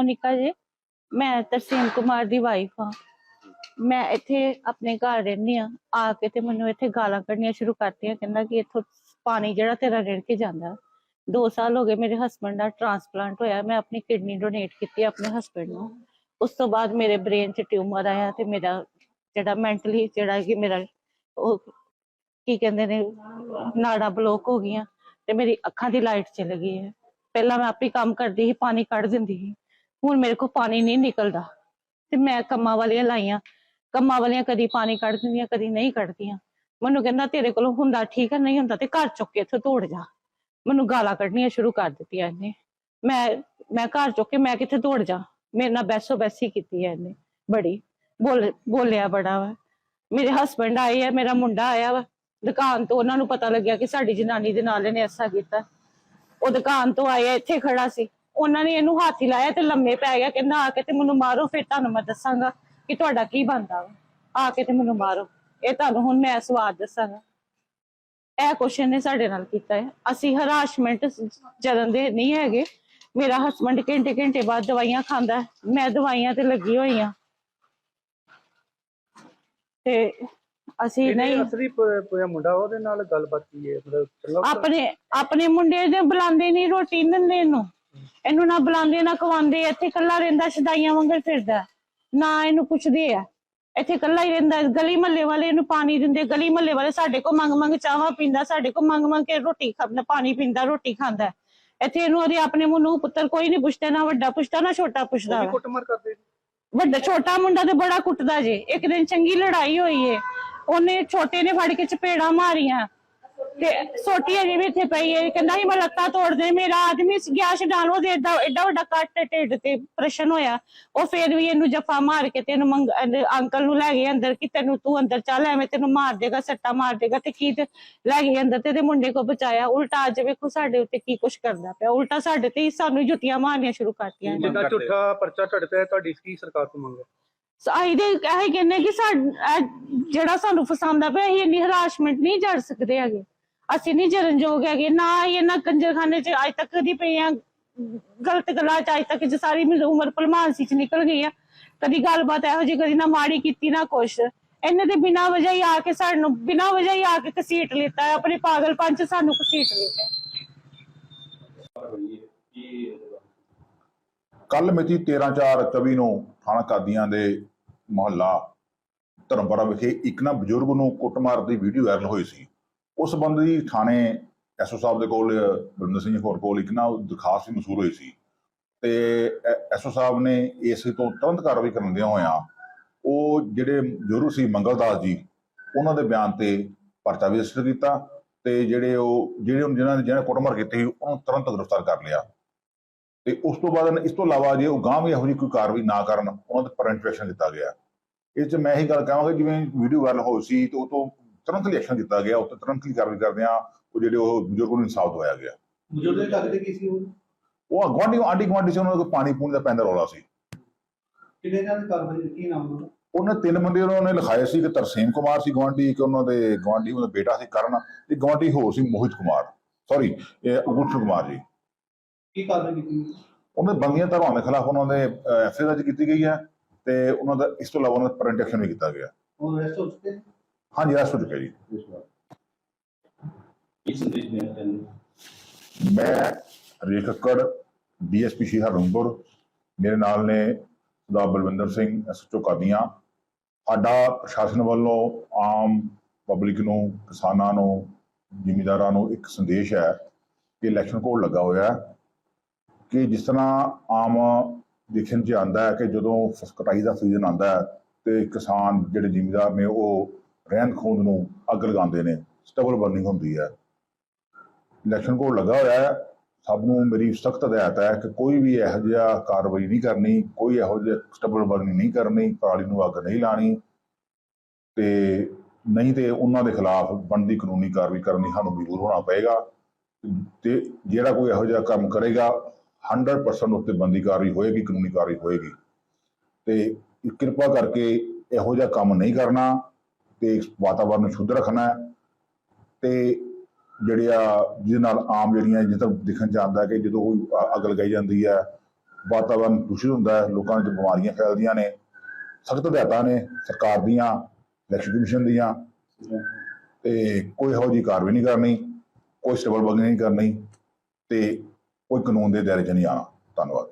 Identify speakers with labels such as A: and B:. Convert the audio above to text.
A: ਮੋਨਿਕਾ ਜੀ, ਮੈਂ ਤਰਸੀਮ ਕੁਮਾਰ ਦੀ ਵਾਈਫ ਹਾਂ। ਮੈਂ ਇੱਥੇ ਆਪਣੇ ਘਰ ਰਹਿੰਦੀ ਆ ਆ ਕੇ ਤੇ ਮੈਨੂੰ ਇੱਥੇ ਗਾਲਾਂ ਕੱਢਣੀਆਂ ਸ਼ੁਰੂ ਕਰਤੀਆਂ, ਕਹਿੰਦਾ ਕਿ ਇੱਥੋਂ ਪਾਣੀ ਜਿਹੜਾ ਤੇਰਾ ਰਿੜ ਕੇ ਜਾਂਦਾ। 2 ਸਾਲ ਹੋ ਗਏ ਮੇਰੇ ਹਸਬੰਡ ਦਾ ਟ੍ਰਾਂਸਪਲਾਂਟ ਹੋਇਆ। ਮੈਂ ਆਪਣੀ ਕਿਡਨੀ ਡੋਨੇਟ ਕੀਤੀ ਆਪਣੇ ਹਸਬੰਡ ਨੂੰ। ਉਸ ਤੋਂ ਬਾਅਦ ਮੇਰੇ ਬ੍ਰੇਨ 'ਚ ਟਿਊਮਰ ਆਇਆ ਤੇ ਮੇਰਾ ਜਿਹੜਾ ਮੈਂਟਲੀ ਜਿਹੜਾ ਕਿ ਮੇਰਾ ਉਹ ਕੀ ਕਹਿੰਦੇ ਨੇ, ਨਾੜਾਂ ਬਲੋਕ ਹੋ ਗਈਆਂ ਤੇ ਮੇਰੀ ਅੱਖਾਂ ਦੀ ਲਾਈਟ ਚਲ ਗਈ ਹੈ। ਪਹਿਲਾਂ ਮੈਂ ਆਪੇ ਕੰਮ ਕਰਦੀ ਸੀ, ਪਾਣੀ ਕੱਢ ਦਿੰਦੀ ਸੀ। ਹੁਣ ਮੇਰੇ ਕੋਲ ਪਾਣੀ ਨਹੀਂ ਨਿਕਲਦਾ। ਤੇ ਮੈਂ ਕੰਮਾਂ ਵਾਲੀਆਂ ਲਾਈਆਂ। ਕੰਮਾਂ ਵਾਲੀਆਂ ਕਦੀ ਪਾਣੀ ਕੱਢ ਦਿੰਦੀਆਂ, ਕਦੀ ਨਹੀਂ ਕੱਢਦੀਆਂ। ਮੈਨੂੰ ਕਹਿੰਦਾ, ਤੇਰੇ ਕੋਲੋਂ ਹੁੰਦਾ ਠੀਕ ਹੈ ਨਹੀਂ ਹੁੰਦਾ ਤੇ ਘਰ ਚੁੱਕ ਕੇ ਇੱਥੋਂ ਤੋੜ ਜਾ। ਮੈਨੂੰ ਗਾਲਾਂ ਕੱਢਣੀਆਂ ਸ਼ੁਰੂ ਕਰ ਦਿੱਤੀਆਂ ਇਹਨੇ। ਮੈਂ ਮੈਂ ਘਰ ਚੁੱਕ ਕੇ ਮੈਂ ਕਿੱਥੇ ਤੋੜ ਜਾ? ਮੇਰੇ ਨਾਲ ਬੈਸੋ ਬੈਸੀ ਕੀਤੀ ਹੈ ਇਹਨੇ, ਬੜੀ। ਬੋਲ, ਬੋਲਿਆ ਬੜਾ ਵਾ। ਮੇਰੇ ਹਸਬੰਡ ਆਏ ਆ, ਮੇਰਾ ਮੁੰਡਾ ਆਇਆ ਵਾ। ਦੁਕਾਨ ਤੋਂ ਉਹਨਾਂ ਨੂੰ ਪਤਾ ਲੱਗਿਆ ਕਿ ਸਾਡੀ ਜਨਾਨੀ ਦੇ ਨਾਲ ਇਹਨੇ ਐਸਾ ਕੀਤਾ। ਉਹ ਦੁਕਾਨ ਤੋਂ ਆਇਆ ਇੱਥੇ ਖੜਾ ਸੀ। ਉਹਨਾਂ ਨੇ ਇਹਨੂੰ ਹੱਥ ਹੀ ਲਾਇਆ ਤੇ ਲੰਮੇ ਪੈ ਗਿਆ ਕਹਿੰਦਾ ਆ ਕੇ ਤੇ ਮੈਨੂੰ ਮਾਰੋ ਫਿਰ ਤੁਹਾਨੂੰ ਮੈਂ ਦੱਸਾਂਗਾ ਕਿ ਤੁਹਾਡਾ ਕੀ ਬਣਦਾ ਵਾ। ਆ ਕੇ ਤੇ ਮੈਨੂੰ ਮਾਰੋ। ਇਹ ਤੁਹਾਨੂੰ ਹੁਣ ਮੈਂ ਸਵਾਦ ਦੱਸਾਂਗਾ। ਇਹ ਕੁਐਸਚਨ ਨੇ ਸਾਡੇ ਨਾਲ ਕੀਤਾ ਹੈ। ਅਸੀਂ ਹਰਾਸ਼ਮੈਂਟ ਜਰਨ ਦੇ ਨਹੀਂ ਹੈਗੇ। ਮੇਰਾ ਹਸਬੰਡ ਘੰਟੇ ਘੰਟੇ ਬਾਅਦ ਦਵਾਈਆਂ ਖਾਂਦਾ। ਮੈਂ ਦਵਾਈਆਂ ਤੇ ਲੱਗੀ ਹੋਈ ਆ ਤੇ ਅਸੀਂ ਨਹੀਂ
B: ਅਸਲੀ ਪ- ਪ- ਮੁੰਡਾ ਉਹਦੇ ਨਾਲ ਗੱਲਬਾਤ ਕੀ ਹੈ। ਮਤਲਬ?
A: ਆਪਣੇ ਆਪਣੇ ਮੁੰਡੇ ਦੇ ਬੁਲਾਉਂਦੇ ਨਹੀਂ ਰੋਟੀ ਨੀ। ਦਿੰਦੇ ਇਹਨੂੰ ਨਾ ਬੁਲਾਉਂਦੇ ਨਾ ਖਵਾਉਂਦੇ ਇੱਥੇ ਇਕੱਲਾ ਰਹਿੰਦਾ ਸ਼ਦਾਈਆਂ ਵਾਂਗਰ ਫਿਰਦਾ। ਨਾ ਇਹਨੂੰ ਪੁੱਛਦੇ ਆ। ਇੱਥੇ ਇਕੱਲਾ ਹੀ ਰਹਿੰਦਾ ਗਲੀ ਮਹੱਲੇ ਵਾਲੇ ਇਹਨੂੰ ਪਾਣੀ ਦਿੰਦੇ ਗਲੀ ਮਹੱਲੇ ਵਾਲੇ ਸਾਡੇ ਕੋ ਮੰਗ ਮੰਗ ਚਾਹਾਂ ਪੀਂਦਾ ਸਾਡੇ ਕੋ ਮੰਗ ਮੰਗ ਕੇ ਰੋਟੀ ਖਾਂਦਾ ਪਾਣੀ ਪੀਂਦਾ ਰੋਟੀ ਖਾਂਦਾ। ਇੱਥੇ ਇਹਨੂੰ ਉਹਦੇ ਆਪਣੇ ਨੂੰ ਪੁੱਤਰ ਕੋਈ ਨਹੀਂ ਪੁੱਛਦਾ ਨਾ ਵੱਡਾ ਪੁੱਛਦਾ ਨਾ ਛੋਟਾ ਪੁੱਛਦਾ।
B: ਕੁੱਟਮਾਰ ਕਰਦੇ।
A: ਵੱਡਾ ਛੋਟਾ ਮੁੰਡਾ ਤੇ ਬੜਾ ਕੁੱਟਦਾ ਜੇ। ਇੱਕ ਦਿਨ ਚੰਗੀ ਲੜਾਈ ਹੋਈ ਏ। ਉਹਨੇ ਛੋਟੇ ਨੇ ਫੜ ਕੇ ਚਪੇੜਾਂ ਮਾਰੀਆਂ। ਤੇ ਛੋਟੀ ਅਜੇ ਵੀ ਇੱਥੇ ਪਈ ਏ ਕਹਿੰਦਾ ਸੀ ਮੈਂ ਲੱਤਾਂ ਤੋੜ ਦੇ ਮੇਰਾ ਆਦਮੀ ਗਿਆ ਛਡਾਲ ਉਹਦੇ ਏਡਾ ਏਡਾ ਵੱਡਾ ਕੱਟ ਢਿੱਡ ਤੇ ਪ੍ਰਸ਼ਨ ਹੋਇਆ। ਉਹ ਫੇਰ ਵੀ ਇਹਨੂੰ ਜਫਾ ਮਾਰ ਕੇ ਤੇ ਇਹਨੂੰ ਅੰਕਲ ਨੂੰ ਲੈ ਗਏ ਅੰਦਰ ਕਿ ਤੈਨੂੰ ਤੂੰ ਅੰਦਰ ਚੱਲ ਐਵੇਂ ਤੈਨੂੰ ਮਾਰ ਦੇਗਾ ਸੱਟਾ ਮਾਰ ਦੇਗਾ ਤੇ ਕੀ ਤੇ ਲੈ ਗਏ ਅੰਦਰ ਤੇ ਇਹਦੇ ਮੁੰਡੇ ਕੋ ਬਚਾਇਆ। ਉਲਟਾ ਅੱਜ ਵੇਖੋ ਸਾਡੇ ਉੱਤੇ ਕੀ ਕੁਛ ਕਰਦਾ ਪਿਆ। ਉਲਟਾ ਸਾਡੇ ਤੇ ਹੀ ਸਾਨੂੰ ਜੁੱਤੀਆਂ ਮਾਰਨੀਆਂ ਸ਼ੁਰੂ ਕਰਤੀਆਂ।
B: ਜਿੱਦਾਂ ਝੂਠਾ ਪਰਚਾ ਤੇ ਹੈ, ਤੁਹਾਡੀ ਕੀ ਸਰਕਾਰ ਤੋਂ ਮੰਗ ਹੈ?
A: ਅਸੀਂ ਦੇ ਇਹ ਕਹਿੰਨੇ ਕਿ ਸਾਡ- ਜਿਹੜਾ ਸਾਨੂੰ ਫਸਾਉਂਦਾ ਪਿਆ ਅਸੀਂ ਇੰਨੀ ਹਰਾਸ਼ਮੈਂਟ ਨਹੀਂ ਜੜ ਸਕਦੇ ਹੈਗੇ। ਅਸੀਂ ਨਹੀਂ ਜਰਨਯੋਗ ਹੈਗੇ ਨਾ ਹੀ ਇਹਨਾਂ ਕੰਜਰਖਾਨੇ 'ਚ ਅੱਜ ਤੱਕ ਕਦੀ ਪਏ ਆ। ਗਲਤ ਗੱਲਾਂ 'ਚ ਅੱਜ ਤੱਕ ਜੇ ਸਾਰੀ ਮੇਰੀ ਉਮਰ ਭਲਮਾਨਸੀ 'ਚ ਨਿਕਲ ਗਈ ਆ। ਕਦੀ ਗੱਲਬਾਤ ਇਹੋ ਜਿਹੀ ਕਦੀ ਨਾ ਮਾੜੀ ਕੀਤੀ ਨਾ ਕੁਛ। ਇਹਨੇ ਤੇ ਬਿਨਾਂ ਵਜ੍ਹਾ ਹੀ ਆ ਕੇ ਸਾਨੂੰ ਬਿਨਾਂ ਵਜ੍ਹਾ ਹੀ ਆ ਕੇ ਕਸੀਟ ਲਿੱਤਾ ਹੈ, ਆਪਣੇ ਪਾਗਲਪਨ 'ਚ ਸਾਨੂੰ ਕਸੀਟ ਲਿੱਤਾ
C: ਕੱਲ ਮਿਤੀ 13/4/24 ਨੂੰ ਥਾਣਾ ਕਾਦੀਆਂ ਦੇ ਮੁਹੱਲਾ ਧਰਮਪੁਰਾ ਵਿਖੇ ਇੱਕ ਨਾ ਬਜ਼ੁਰਗ ਨੂੰ ਕੁੱਟਮਾਰ ਦੀ ਵੀਡੀਓ ਵਾਇਰਲ ਹੋਈ ਸੀ। ਉਸ ਸੰਬੰਧੀ ਥਾਣੇ ਐਸਓ ਸਾਹਿਬ ਦੇ ਕੋਲ ਬਰਿੰਦਰ ਸਿੰਘ ਹੋਰ ਕੋਲ ਇੱਕ ਨਾ ਦਰਖਾਸਤ ਵੀ ਮਸੂਲ ਹੋਈ ਸੀ ਤੇ ਐਸਓ ਸਾਹਿਬ ਨੇ ਇਸ ਤੋਂ ਤੁਰੰਤ ਕਾਰਵਾਈ ਕਰਨ ਦਿਆਂ ਹੋਇਆ ਉਹ ਜਿਹੜੇ ਬਜ਼ੁਰਗ ਸੀ ਮੰਗਲਦਾਸ ਜੀ, ਉਹਨਾਂ ਦੇ ਬਿਆਨ ਤੇ ਪਰਚਾ ਵੀ ਰਜਿਸਟਰ ਕੀਤਾ ਤੇ ਜਿਹੜੇ ਉਹ, ਜਿਹੜੇ ਜਿਹਨਾਂ ਨੇ, ਜਿਹਨਾਂ ਕੁੱਟਮਾਰ ਕੀਤੀ ਸੀ, ਉਹਨੂੰ ਤੁਰੰਤ ਗ੍ਰਿਫਤਾਰ ਕਰ ਲਿਆ। ਤੇ ਉਸ ਤੋਂ ਬਾਅਦ ਇਸ ਤੋਂ ਇਲਾਵਾ ਜੇ ਉਹ ਗਾਂਹ ਵੀ ਇਹੋ ਜਿਹੀ ਕੋਈ ਕਾਰਵਾਈ ਨਾ ਕਰਨ, ਉਹਨਾਂ ਤੇ ਪਰੈਂਟ ਐਕਸ਼ਨ ਦਿੱਤਾ ਗਿਆ। ਇਹ 'ਚ ਮੈਂ ਇਹੀ ਗੱਲ ਕਹਾਂਗਾ, ਜਿਵੇਂ ਵੀਡੀਓ ਵਾਇਰਲ ਹੋਈ ਸੀ ਤੇ ਉਹ ਤੋਂ ਤੁਰੰਤ ਹੀ ਐਕਸ਼ਨ ਦਿੱਤਾ ਗਿਆ ਉਹ ਤੇ ਤੁਰੰਤ ਹੀ ਕਾਰਵਾਈ ਕਰਦੇ ਆ ਉਹ ਜਿਹੜੇ ਉਹ ਬਜ਼ੁਰਗ ਨੂੰ ਇਨਸਾਫ ਦਵਾਇਆ ਗਿਆ।
D: ਬਜ਼ੁਰਗ ਦੇ ਘਰ ਦੇ ਕੀ ਸੀ ਉਹ?
C: ਉਹ ਗਵਾਂਢੀ ਗੁਆਂਢੀ ਸੀ ਉਹਨਾਂ ਕੋਈ ਪਾਣੀ ਪੂਣੀ ਦਾ ਪੈਂਦਾ ਰੌਲਾ ਸੀ।
D: ਕਿੰਨੇ ਜਣ ਕਾਰਵਾਈ ਕੀ ਨਾਮ ਉਹਨਾਂ
C: ਉਹਨੇ ਤਿੰਨ ਬੰਦੇ ਉਹਨਾਂ ਨੇ ਲਿਖਾਏ ਸੀ ਕਿ ਤਰਸੇਮ ਕੁਮਾਰ ਸੀ ਗਵਾਂਢੀ ਇੱਕ ਉਹਨਾਂ ਦੇ ਗਵਾਂਢੀ ਉਹਦਾ ਬੇਟਾ ਸੀ ਕਰਨ ਤੇ ਗਵਾਂਢੀ ਹੋਰ ਸੀ ਮੋਹਿਤ ਕੁਮਾਰ। ਸੌਰੀ ਇਹ ਗੁਰਸ਼ਨ ਕੁਮਾਰ ਜੀ।
D: ਕੀ ਕਾਰਵਾਈ ਕੀਤੀ
C: ਉਹਨਾਂ ਦੇ ਬੰਦੀਆਂ ਧਾਰਾਵਾਂ ਦੇ ਖਿਲਾਫ ਉਹਨਾਂ ਦੇ ਐਫਏ ਦਰਜ ਕੀਤੀ ਗਈ ਹੈ ਤੇ ਉਹਨਾਂ ਦਾ ਇਸ ਤੋਂ ਇਲਾਵਾ ਉਹਨਾਂ ਦਾ ਪਰੈਂਟ ਐਕਸ਼ਨ ਵੀ ਕੀਤਾ ਗਿਆ।
D: ਉਹ ਰੈਸਟ ਹੋ ਚੁੱਕੇ ਨੇ?
C: ਹਾਂਜੀ ਅਰੈਸਟ ਹੋ ਚੁੱਕਿਆ ਜੀ
E: ਕੀ ਸੰਦੇਸ਼ ਦੇਣਾ ਚਾਹੁੰਦੇ?
C: ਮੈਂ ਰੇਖ ਕੱਕੜ ਡੀਐਸਪੀ ਸ਼੍ਰੀ ਹਰਨਪੁਰ ਮੇਰੇ ਨਾਲ ਨੇ ਸਰਦਾਰ ਬਲਵਿੰਦਰ ਸਿੰਘ ਐਸਐਚਓ ਕਾਦੀਆਂ ਸਾਡਾ ਪ੍ਰਸ਼ਾਸਨ ਵੱਲੋਂ ਆਮ ਪਬਲਿਕ ਨੂੰ ਕਿਸਾਨਾਂ ਨੂੰ ਜ਼ਿਮੀਂਦਾਰਾਂ ਨੂੰ ਇੱਕ ਸੰਦੇਸ਼ ਹੈ ਕਿ ਇਲੈਕਸ਼ਨ ਕੋਡ ਲੱਗਾ ਹੋਇਆ ਹੈ ਕਿ ਜਿਸ ਤਰ੍ਹਾਂ ਆਮ ਦੇਖਣ 'ਚ ਆਉਂਦਾ ਹੈ ਕਿ ਜਦੋਂ ਫਸ ਕਟਾਈ ਦਾ ਸੀਜ਼ਨ ਆਉਂਦਾ ਹੈ ਤੇ ਕਿਸਾਨ ਜਿਹੜੇ ਜ਼ਿਮੀਂਦਾਰ ਨੇ ਉਹ ਰਹਿੰਦ ਖੂੰਦ ਨੂੰ ਅੱਗ ਲਗਾਉਂਦੇ ਨੇ ਸਟਬਲ ਬਰਨਿੰਗ ਹੁੰਦੀ ਹੈ। ਇਲੈਕਸ਼ਨ ਕੋਡ ਲੱਗਾ ਹੋਇਆ ਹੈ। ਸਭ ਨੂੰ ਮੇਰੀ ਸਖਤ ਹਦਾਇਤ ਹੈ ਕਿ ਕੋਈ ਵੀ ਇਹੋ ਜਿਹਾ ਕਾਰਵਾਈ ਨਹੀਂ ਕਰਨੀ, ਕੋਈ ਇਹੋ ਜਿਹਾ ਸਟਬਲ ਬਰਨਿੰਗ ਨਹੀਂ ਕਰਨੀ ਪਰਾਲੀ ਨੂੰ ਅੱਗ ਨਹੀਂ ਲਾਣੀ। ਤੇ ਨਹੀਂ ਤੇ ਉਹਨਾਂ ਦੇ ਖਿਲਾਫ ਬਣਦੀ ਕਾਨੂੰਨੀ ਕਾਰਵਾਈ ਕਰਨੀ ਸਾਨੂੰ ਜ਼ਰੂਰ ਹੋਣਾ ਪਏਗਾ। ਤੇ ਜਿਹੜਾ ਕੋਈ ਇਹੋ ਜਿਹਾ ਕੰਮ ਕਰੇਗਾ 100% ਉੱਤੇ ਬੰਦੀ ਕਾਰਵਾਈ ਹੋਏਗੀ, ਕਾਨੂੰਨੀ ਕਾਰਵਾਈ ਹੋਏਗੀ। ਤੇ ਕਿਰਪਾ ਕਰਕੇ ਇਹੋ ਜਿਹਾ ਕੰਮ ਨਹੀਂ ਕਰਨਾ। ਤੇ ਵਾਤਾਵਰਨ ਨੂੰ ਸ਼ੁੱਧ ਰੱਖਣਾ ਹੈ ਤੇ ਜਿਹੜੇ ਆ, ਜਿਹਦੇ ਨਾਲ ਆਮ ਜਿਹੜੀਆਂ ਜਿੱਦਾਂ ਦਿਖਣ ਚ ਆਉਂਦਾ ਕਿ ਜਦੋਂ ਕੋਈ ਅੱਗ ਲਗਾਈ ਜਾਂਦੀ ਹੈ, ਵਾਤਾਵਰਨ ਦੂਸ਼ਿਤ ਹੁੰਦਾ ਹੈ, ਲੋਕਾਂ ਵਿੱਚ ਬਿਮਾਰੀਆਂ ਫੈਲਦੀਆਂ ਨੇ, ਸਖਤ ਹਦਾਇਤਾਂ ਨੇ ਸਰਕਾਰ ਦੀਆਂ, ਇਲੈਕਸ਼ਨ ਕਮਿਸ਼ਨ ਦੀਆਂ, ਤੇ ਕੋਈ ਇਹੋ ਜਿਹੀ ਕਾਰਵਾਈ ਨਹੀਂ ਕਰਨੀ, ਕੋਈ ਸਿਵਲ ਬਗ ਨਹੀਂ ਕਰਨੀ ਤੇ ਕੋਈ ਕਾਨੂੰਨ ਦੇ ਦਾਇਰੇ 'ਚ ਨਹੀਂ ਆਉਣਾ। ਧੰਨਵਾਦ।